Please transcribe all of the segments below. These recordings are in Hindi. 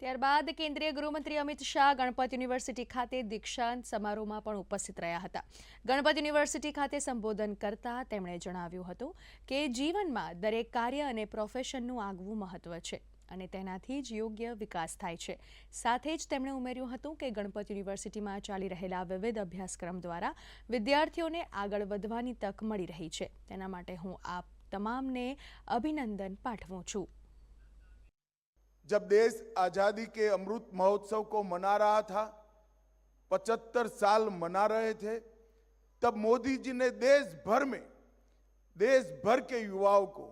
ત્યારબાદ કેન્દ્રીય ગૃહમંત્રી અમિત શાહ ગણપત યુનિવર્સિટી ખાતે દીક્ષાંત સમારોહમાં પણ ઉપસ્થિત રહ્યા હતા. ગણપત યુનિવર્સિટી ખાતે સંબોધન કરતા તેમણે જણાવ્યું હતું કે જીવનમાં દરેક કાર્ય અને પ્રોફેશનનું આગવું મહત્વ છે અને તેનાથી જ યોગ્ય વિકાસ થાય છે. સાથે જ તેમણે ઉમેર્યું હતું કે ગણપત યુનિવર્સિટીમાં ચાલી રહેલા વિવિધ અભ્યાસક્રમ દ્વારા વિદ્યાર્થીઓને આગળ વધવાની તક મળી રહી છે. તેના માટે હું આપ તમામને અભિનંદન પાઠવું છું. जब देश आज़ादी के अमृत महोत्सव को मना रहा था, पचहत्तर साल मना रहे थे, तब मोदी जी ने देश भर में, देश भर के युवाओं को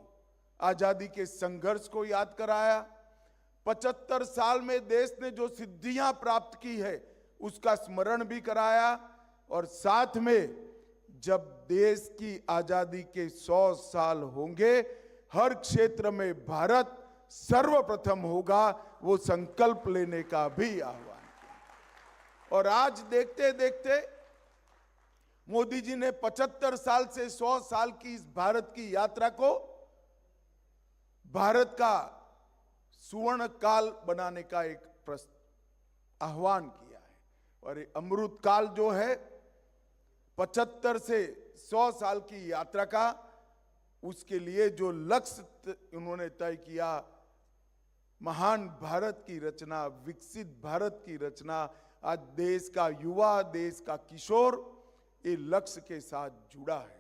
आज़ादी के संघर्ष को याद कराया। पचहत्तर साल में देश ने जो सिद्धियाँ प्राप्त की है, उसका स्मरण भी कराया और साथ में जब देश की आज़ादी के सौ साल होंगे, हर क्षेत्र में भारत सर्वप्रथम होगा, वो संकल्प लेने का भी आह्वान। और आज देखते देखते मोदी जी ने 75 साल से 100 साल की इस भारत की यात्रा को भारत का सुवर्ण काल बनाने का एक आह्वान किया है। और अमृत काल जो है 75 से 100 साल की यात्रा का, उसके लिए जो लक्ष्य उन्होंने तय किया महान भारत की रचना, विकसित भारत की रचना, आज देश का युवा, देश का किशोर, ये लक्ष्य के साथ जुड़ा है।